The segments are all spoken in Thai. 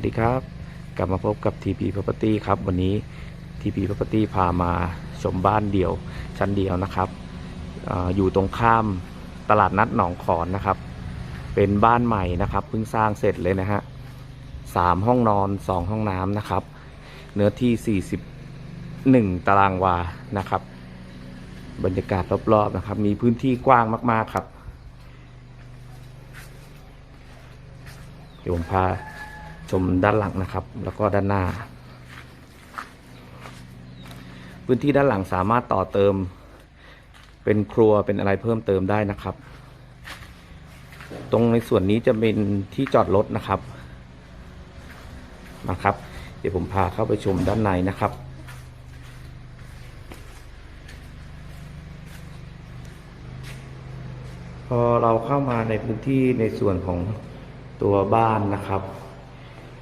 สวัสดีครับ กลับมาพบกับ TP Property ครับ วันนี้ TP Property พามาชมบ้านเดี่ยวชั้นเดียวนะครับออยู่ตรงข้ามตลาดนัดหนองขอนนะครับ เป็นบ้านใหม่นะครับเพิ่งสร้างเสร็จเลยนะฮะสามห้องนอนสองห้องน้ำนะครับ เนื้อที่ 41 ตารางวานะครับ บรรยากาศรอบๆนะครับ มีพื้นที่กว้างมาก ๆ ครับเดี๋ยวผมพา ชมด้านหลังนะครับ แล้วก็ด้านหน้า พื้นที่ด้านหลังสามารถต่อเติม เป็นครัวเป็นอะไรเพิ่มเติมได้นะครับ ตรงในส่วนนี้จะเป็นที่จอดรถนะครับนะครับ เดี๋ยวผมพาเข้าไปชมด้านในนะครับพอเราเข้ามาในพื้นที่ในส่วนของตัวบ้านนะครับ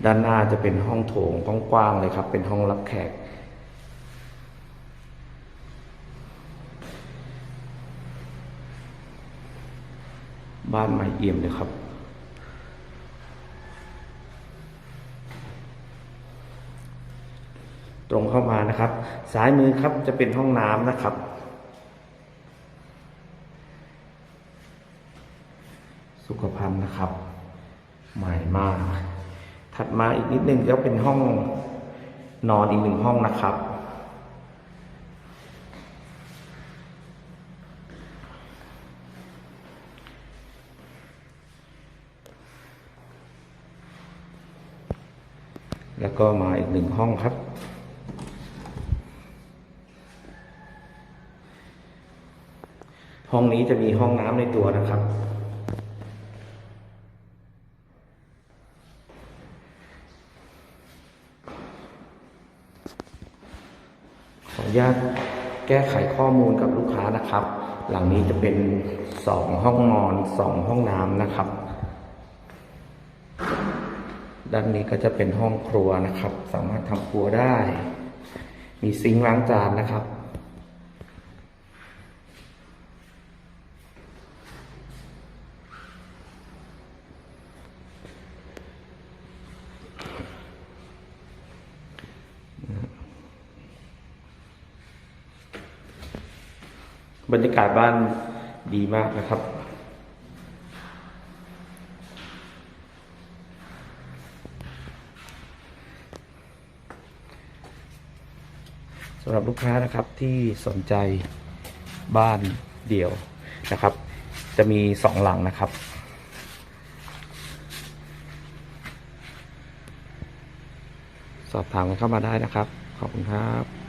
ด้านหน้าจะเป็นห้องโถงกว้างๆเลยครับ เป็นห้องรับแขก บ้านใหม่เอี่ยมเลยครับตรงเข้ามานะครับ ซ้ายมือครับจะเป็นห้องน้ำนะครับ สุขภัณฑ์นะครับ ใหม่มาก ถัดมาอีกนิดนึงก็เป็นห้องนอนอีกหนึ่งห้องนะครับ แล้วก็มาอีกหนึ่งห้องครับห้องนี้จะมีห้องน้ำในตัวนะครับ อนุญาตแก้ไขข้อมูลกับลูกค้านะครับ หลังนี้จะเป็นสองห้องนอนสองห้องน้ำนะครับ ด้านนี้ก็จะเป็นห้องครัวนะครับ สามารถทำครัวได้ มีซิงค์ล้างจานนะครับ บรรยากาศบ้านดีมากนะครับ สำหรับลูกค้านะครับที่สนใจบ้านเดี่ยวนะครับ จะมีสองหลังนะครับสอบถามกันเข้ามาได้นะครับ ขอบคุณครับ